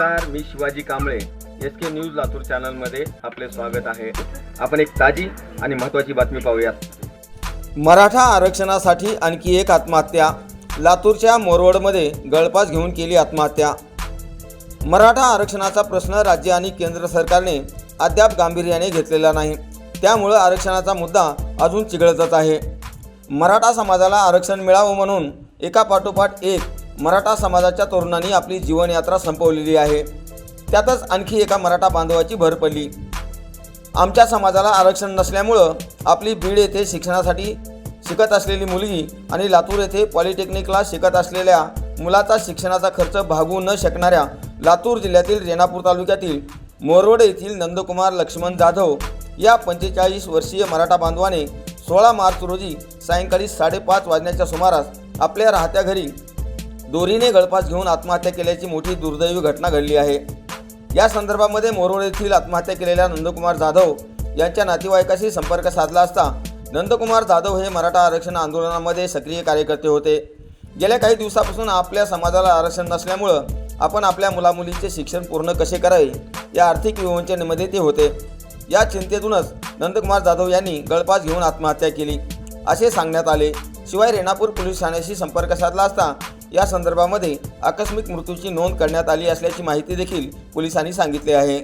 मी Shivaji Kamble. S K news Latur चॅनलमध्ये आपले स्वागत आहे. आपण एक ताजी आणि महत्त्वाची बातमी पाहूयात. मराठा आरक्षणासाठी आणखी एक आत्महत्या. लातूरच्या मोरवडमध्ये गळपास घेऊन केली आत्महत्या. मराठा आरक्षणाचा प्रश्न राज्य आणि केंद्र सरकारने अद्याप गांभीर्याने घेतलेला नाही. त्यामुळं आरक्षणाचा मुद्दा अजून चिघळतच आहे. मराठा समाजाला आरक्षण मिळावं म्हणून एका पाठोपाठ एक मराठा समाजाच्या तरुणांनी आपली जीवनयात्रा संपवलेली आहे. त्यातच आणखी एका मराठा बांधवाची भर पडली. आमच्या समाजाला आरक्षण नसल्यामुळं आपली बीड येथे शिक्षणासाठी शिकत असलेली मुलगी आणि लातूर येथे पॉलिटेक्निकला शिकत असलेल्या मुलाचा शिक्षणाचा खर्च भागवू न शकणाऱ्या लातूर जिल्ह्यातील रेणापूर तालुक्यातील मोरवडे येथील नंदकुमार लक्ष्मण जाधव या पंचेचाळीस वर्षीय मराठा बांधवाने सोळा मार्च रोजी सायंकाळी साडेपाच वाजण्याच्या सुमारास आपल्या राहत्या घरी दोरीने गळफास घेऊन आत्महत्या केल्याची मोठी दुर्दैवी घटना घडली आहे. या संदर्भामध्ये मोरोळ येथील आत्महत्या केलेल्या नंदकुमार जाधव यांच्या नातेवाईकाशी संपर्क साधला असता नंदकुमार जाधव हे मराठा आरक्षण आंदोलनामध्ये सक्रिय कार्यकर्ते होते. गेल्या काही दिवसापासून आपल्या समाजाला आरक्षण नसल्यामुळं आपण आपल्या मुलामुलींचे शिक्षण पूर्ण कसे करावे या आर्थिक विवंचनेमध्ये ते होते. या चिंतेतूनच नंदकुमार जाधव यांनी गळपास घेऊन आत्महत्या केली असे सांगण्यात आले. शिवाय रेणापूर पोलीस ठाण्याशी संपर्क साधला असता या संदर्भामध्ये आकस्मिक मृत्यूची नोंद करण्यात आली असल्याची माहिती देखील पोलिसांनी सांगितली आहे.